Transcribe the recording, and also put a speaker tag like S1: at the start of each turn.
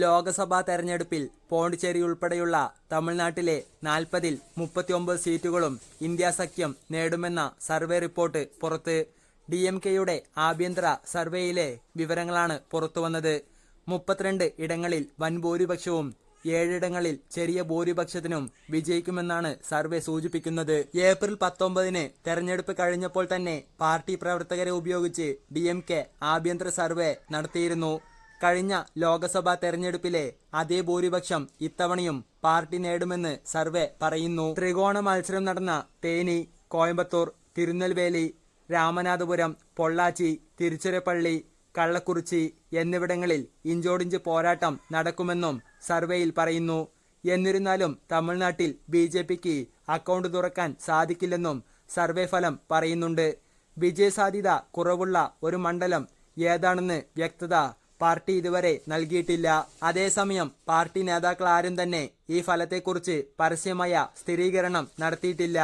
S1: ലോക്സഭാ തെരഞ്ഞെടുപ്പിൽ പോണ്ടിച്ചേരി ഉൾപ്പെടെയുള്ള തമിഴ്നാട്ടിലെ നാൽപ്പതിൽ മുപ്പത്തിയൊമ്പത് സീറ്റുകളും ഇന്ത്യ സഖ്യം നേടുമെന്ന സർവേ റിപ്പോർട്ട് പുറത്ത്. ഡി എം കെയുടെ ആഭ്യന്തര സർവേയിലെ വിവരങ്ങളാണ് പുറത്തുവന്നത്. മുപ്പത്തിരണ്ട് ഇടങ്ങളിൽ വൻ ഭൂരിപക്ഷവും ഏഴിടങ്ങളിൽ ചെറിയ ഭൂരിപക്ഷത്തിനും വിജയിക്കുമെന്നാണ് സർവേ സൂചിപ്പിക്കുന്നത്. ഏപ്രിൽ പത്തൊമ്പതിന് തെരഞ്ഞെടുപ്പ് കഴിഞ്ഞപ്പോൾ തന്നെ പാർട്ടി പ്രവർത്തകരെ ഉപയോഗിച്ച് ഡി ആഭ്യന്തര സർവേ നടത്തിയിരുന്നു. കഴിഞ്ഞ ലോക്സഭാ തെരഞ്ഞെടുപ്പിലെ അതേ ഭൂരിപക്ഷം ഇത്തവണയും പാർട്ടി നേടുമെന്ന് സർവേ പറയുന്നു. ത്രികോണ മത്സരം നടന്ന തേനി കോയമ്പത്തൂർ തിരുനെൽവേലി രാമനാഥപുരം പൊള്ളാച്ചി തിരുച്ചിറപ്പള്ളി കള്ളക്കുറിച്ചി എന്നിവിടങ്ങളിൽ ഇഞ്ചോടിഞ്ച് പോരാട്ടം നടക്കുമെന്നും സർവേയിൽ പറയുന്നു. എന്നിരുന്നാലും തമിഴ്നാട്ടിൽ ബി ജെ പിക്ക് അക്കൗണ്ട് തുറക്കാൻ സാധിക്കില്ലെന്നും സർവേ ഫലം പറയുന്നുണ്ട്. വിജയസാധ്യത കുറവുള്ള ഒരു മണ്ഡലം ഏതാണെന്ന് വ്യക്തത പാർട്ടി ഇതുവരെ നൽകിയിട്ടില്ല. അതേസമയം പാർട്ടി നേതാക്കൾ ആരും തന്നെ ഈ ഫലത്തെക്കുറിച്ച് പരസ്യമായ സ്ഥിരീകരണം നടത്തിയിട്ടില്ല.